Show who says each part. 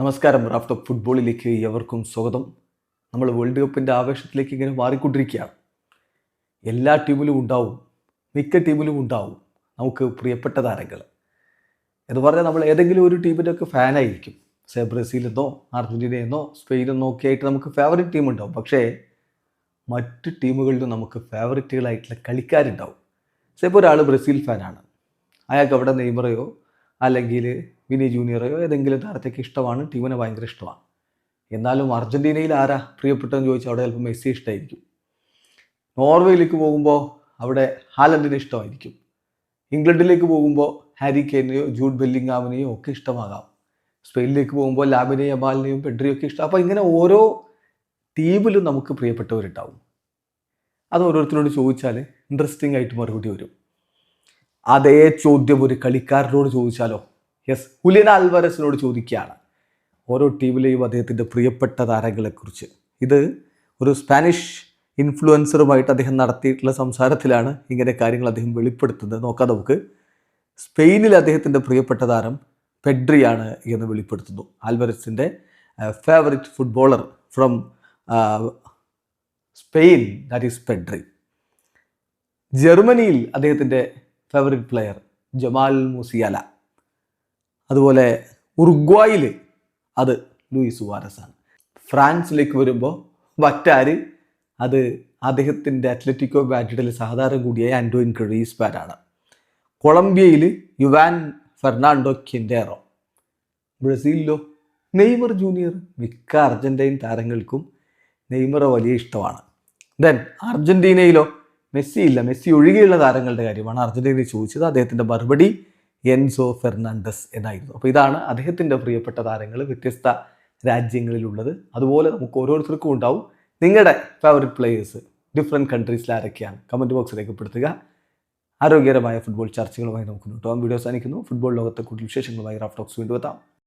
Speaker 1: നമസ്കാരം. Raft of ഫുട്ബോളിലേക്ക് എവർക്കും സ്വാഗതം. നമ്മൾ വേൾഡ് കപ്പിന്റെ ആവേശത്തിലേക്ക് ഇങ്ങനെ മാറിക്കൊണ്ടിരിക്കുകയാണ്. എല്ലാ ടീമിലും ഉണ്ടാവും മിക്ക ടീമിലും ഉണ്ടാവും നമുക്ക് പ്രിയപ്പെട്ട താരങ്ങൾ എന്ന് പറഞ്ഞാൽ നമ്മൾ ഏതെങ്കിലും ഒരു ടീമിന്റെ ഒക്കെ ഫാനായിരിക്കും സേ ബ്രസീലെന്നോ അർജന്റീനയെന്നോ സ്പെയിനെന്നോ ഒക്കെ ആയിട്ട് നമുക്ക് ഫേവററ്റ് ടീം ഉണ്ടാവും. പക്ഷേ മറ്റ് ടീമുകളിലും നമുക്ക് ഫേവററ്റുകളായിട്ടുള്ള കളിക്കാരുണ്ടാവും. സേ ഇപ്പോൾ ഒരാൾ ബ്രസീൽ ഫാനാണ് അയാൾക്ക് അവിടെ നെയ്മറയോ അല്ലെങ്കിൽ വിനി ജൂനിയറയോ ഏതെങ്കിലും താരത്തേക്ക് ഇഷ്ടമാണ് ടീമിനെ ഭയങ്കര ഇഷ്ടമാണ്. എന്നാലും അർജന്റീനയിൽ ആരാ പ്രിയപ്പെട്ടതെന്ന് ചോദിച്ചാൽ അവിടെ ചിലപ്പോൾ മെസ്സി ഇഷ്ടമായിരിക്കും. നോർവേയിലേക്ക് പോകുമ്പോൾ അവിടെ ഹാലൻഡിനെ ഇഷ്ടമായിരിക്കും. ഇംഗ്ലണ്ടിലേക്ക് പോകുമ്പോൾ ഹാരി കെയിനെയോ ജൂഡ് ബെല്ലിങ്ങാമിനെയോ ഒക്കെ ഇഷ്ടമാകാം. സ്പെയിനിലേക്ക് പോകുമ്പോൾ ലാബിനെയും അബാലിനെയും പെഡ്രിയും ഒക്കെ ഇഷ്ടം. അപ്പോൾ ഇങ്ങനെ ഓരോ ടീമിലും നമുക്ക് പ്രിയപ്പെട്ടവരുണ്ടാവും. അത് ഓരോരുത്തരോട് ചോദിച്ചാൽ ഇൻട്രസ്റ്റിംഗ് ആയിട്ട് മറുപടി വരും. അതേ ചോദ്യം ഒരു കളിക്കാരനോട് ചോദിച്ചാലോ? യെസ് ഹുലിയൻ ആൽവരസിനോട് ചോദിക്കുകയാണ്. ഓരോ ടീമിലെയും അദ്ദേഹത്തിന്റെ പ്രിയപ്പെട്ട താരങ്ങളെക്കുറിച്ച്. ഇത് ഒരു സ്പാനിഷ് ഇൻഫ്ലുവൻസറുമായിട്ട് അദ്ദേഹം നടത്തിയിട്ടുള്ള സംസാരത്തിലാണ് ഇങ്ങനെ കാര്യങ്ങൾ അദ്ദേഹം വെളിപ്പെടുത്തുന്നത്. നോക്കാം നമുക്ക്. സ്പെയിനിൽ അദ്ദേഹത്തിന്റെ പ്രിയപ്പെട്ട താരം പെഡ്രിയാണ് എന്ന് വെളിപ്പെടുത്തുന്നു. ആൽവരസിന്റെ favourite footballer from Spain that is Pedri. ജർമ്മനിയിൽ അദ്ദേഹത്തിന്റെ ഫേവറിറ്റ് പ്ലെയർ ജമാൽ മുസിയാല. അതുപോലെ ഉറുഗ്വായിൽ അത് ലൂയിസ് സുവാരസ് ആണ്. ഫ്രാൻസിലേക്ക് വരുമ്പോൾ മറ്റാര്? അത് അദ്ദേഹത്തിന്റെ അത്ലറ്റിക്കോ മാഡ്രിഡിൽ സാധാരണ കൂടിയായ ആൻഡോയിൻ ക്രീസ്പാനാണ് കൊളംബിയയിൽ യുവാൻ ഫെർണാണ്ടോ കെൻഡേറോ ബ്രസീലിലോ നെയ്മർ ജൂനിയർ മിക്ക അർജന്റൈൻ താരങ്ങൾക്കും നെയ്മറോ വലിയ ഇഷ്ടമാണ്. ദെൻ അർജന്റീനയിലോ മെസ്സി ഇല്ല മെസ്സി ഒഴികെയുള്ള താരങ്ങളുടെ കാര്യമാണ് അർജന്റീനയിൽ ചോദിച്ചത്. അദ്ദേഹത്തിന്റെ മറുപടി എൻസോ ഫെർണാണ്ടസ് എന്നായിരുന്നു. അപ്പോൾ ഇതാണ് അദ്ദേഹത്തിന്റെ പ്രിയപ്പെട്ട താരങ്ങൾ വ്യത്യസ്ത രാജ്യങ്ങളിലുള്ളത്. അതുപോലെ നമുക്ക് ഓരോരുത്തർക്കും ഉണ്ടാവും. നിങ്ങളുടെ ഫേവററ്റ് പ്ലേയേഴ്സ് ഡിഫറെന്റ് കൺട്രീസിൽ ആരൊക്കെയാണ്? കമന്റ് ബോക്സിൽ രേഖപ്പെടുത്തുക ആരോഗ്യകരമായ ഫുട്ബോൾ ചർച്ചകളുമായി നമുക്ക് മുന്നോട്ട് വീഡിയോസ് വീഡിയോ അവസാനിക്കുന്നു. ഫുട്ബോൾ ലോകത്തെ കൂടുതൽ വിശേഷങ്ങളുമായി റാഫ്റ്റോക്സ് വീണ്ടും എത്താം.